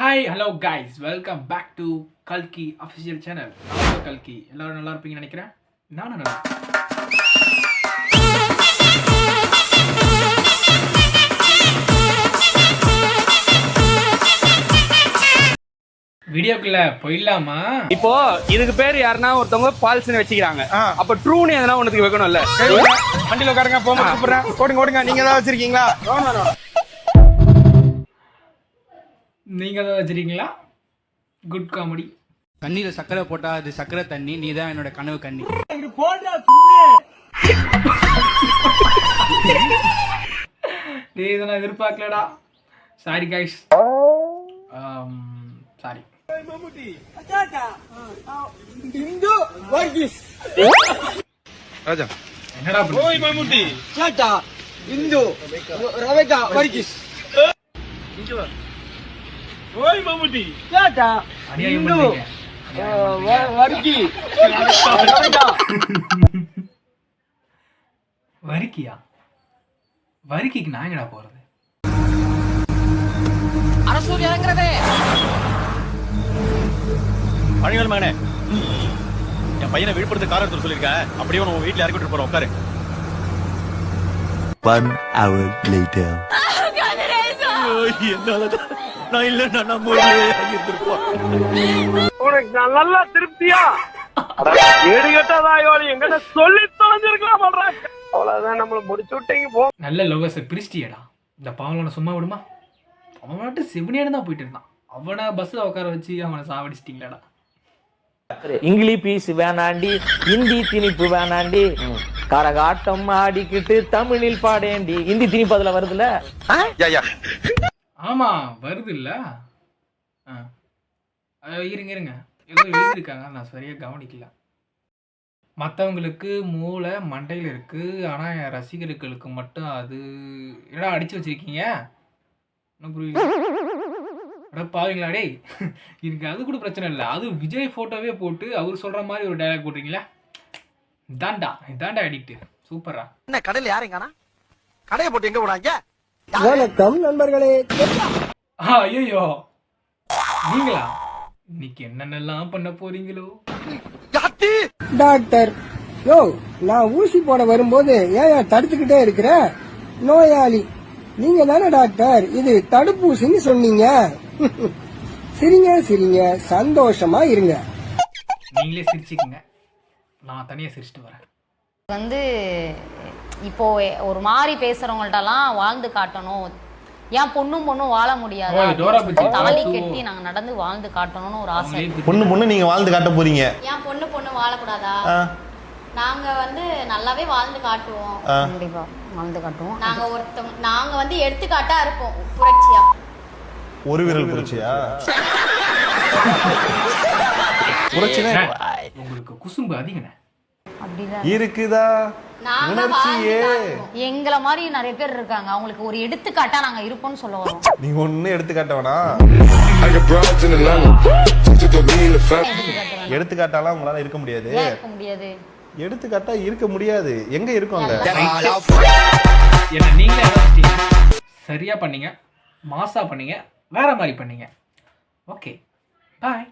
Hi hello guys welcome back to கல்கி official channel கல்கி எல்லாரும் நல்லா இருப்பீங்கன்னு நினைக்கிறேன். நானும் நல்லா. வீடியோக்குள்ள போயிடலாமா? இப்போ இதுக்கு பேர் யாருன்னா ஒருத்தவங்க பால்ஸ்னு வச்சுக்கிறாங்க. அப்ப ட்ரூன்னு எதனா ஒண்ணுக்கு வைக்கணும்ல. வண்டியில உட்காருங்க போங்க கூப்பிடுறேன். ஓடுங்க ஓடுங்க நீங்க ஏதாவது வச்சிருக்கீங்களா? நீங்க தான் வச்சிருக்கீங்களா? குட் காமெடி தண்ணியில சக்கரை போட்டா அது சக்கரை தண்ணி நீ தான் என்னோட கனவு கண்ணி. நீ இதை நான் எதிர்பார்க்கலடா. Sorry guys sorry Raja. என்னடா பண்ணி மம்முட்டி. ஓய் மம்முட்டி. அநியாயம் பண்றீங்க வரிக்கியா வரிக்கிக்கு நான் எங்கடா போறது? பழனிகள் மகனே என் பையனை விழுப்புரத்து கார் எடுத்து சொல்லியிருக்கேன் அப்படியே உன் வீட்டுல இறக்கி விட்டு போறோம் உட்காரு. One hour later. என்னாலதான் நான் இல்ல நான் உனக்கு நான் நல்லா திருப்தியா? எங்கிட்ட சொல்லி தொலைஞ்சிருக்கலாம் பண்றேன் அவ்வளவுதான் நம்மள முடிச்சு விட்டீங்க போ. நல்ல லவ்வர்ஸை பிரிச்சிட்டியடா. இந்த பாவனை சும்மா விடுமா? அவன் மட்டும் தான் போயிட்டு இருந்தான். அவனை பஸ்ஸில் உட்கார வச்சு அவனை சாவடிச்சிட்டீங்களாடா. இங்கிலீஷ் பீஸ் வேணாண்டி ஹிந்தி திணிப்பு வேணாண்டி. கரகாட்டம் ஆடிக்கிட்டு தமிழில் பாடேண்டி. ஹிந்தி திணிப்பு அதுல வருதுல? ஆமாம் வருது இல்லை ஆ. அஹ் இருங்க இருங்க. ஏதோ எழுதியிருக்காங்க நான் சரியாக கவனிக்கல. மற்றவங்களுக்கு மூளை மண்டையில் இருக்குது ஆனால் என் ரசிகர்களுக்கு மட்டும் அது என்னடா அடித்து வச்சிருக்கீங்க? என்ன புரியல. அட பாவீங்களா டேய். எனக்கு அது கூட பிரச்சனை இல்லை. அது விஜய் ஃபோட்டோவே போட்டு அவர் சொல்கிற மாதிரி ஒரு டைலாக் போட்டிருக்கீங்களா இதாண்டா இதாண்டா அடிக்ட்டு சூப்பரா என்ன கடையில யாருங்கண்ணா கடையை போட்டு எங்கே போனாங்க போனாங்க ஆ ஐயோ நீங்களா? இன்னைக்கு என்னென்னலாம் பண்ண போறீங்களோ? டாக்டர் யோ நான் ஊசி போட வரும்போது ஏன் தடுத்துக்கிட்டே இருக்கிற? நோயாளி. நீங்க தானே டாக்டர்? இது தடுப்பூசின்னு சொன்னீங்க. சிரிங்க சிரிங்க. சந்தோஷமா இருங்க. நீங்களே சிரிச்சுக்குங்க. நான் தனியாக சிரிச்சிட்டு வரேன். வந்து இப்போ ஒரு மாதிரி பேசுறவங்கள்ட்டலாம் வாழ்ந்து காட்டணும். ஏன் பொண்ணும் பொண்ணும் வாழ முடியாது. தாலி. கட்டி நாங்க நடந்து வாழ்ந்து காட்டணும்னு ஒரு ஆசை. பொண்ணு பொண்ணு நீங்க வாழ்ந்து காட்ட போறீங்க? ஏன் பொண்ணு பொண்ணு வாழக்கூடாதா? நாங்க வந்து நல்லாவே வாழ்ந்து காட்டுவோம். கண்டிப்பா வாழ்ந்து காட்டுவோம். நாங்க ஒருத்தவங்க நாங்க வந்து எடுத்துக்காட்டா இருப்போம் புரட்சியா. ஒரு விரல் புரட்சியா? புரட்சினா உங்களுக்கு குசும்பு அதிகண்ணே இருக்குதா? உணர்ச்சியே. எங்களை மாதிரி நிறைய பேர் இருக்காங்க. அவங்களுக்கு ஒரு எடுத்துக்காட்டா நாங்க இருப்போம்னு சொல்ல வரோம். நீங்க ஒண்ணு எடுத்து காட்ட வேணாம் எடுத்துக்காட்டாலாம் உங்களால இருக்க முடியாது. இருக்க முடியாது? எடுத்துக்காட்டா இருக்க முடியாது. எங்க இருக்கோங்க என்ன நீங்களே சரியா பண்ணீங்க மாசா பண்ணீங்க வேற மாதிரி பண்ணீங்க. Okay bye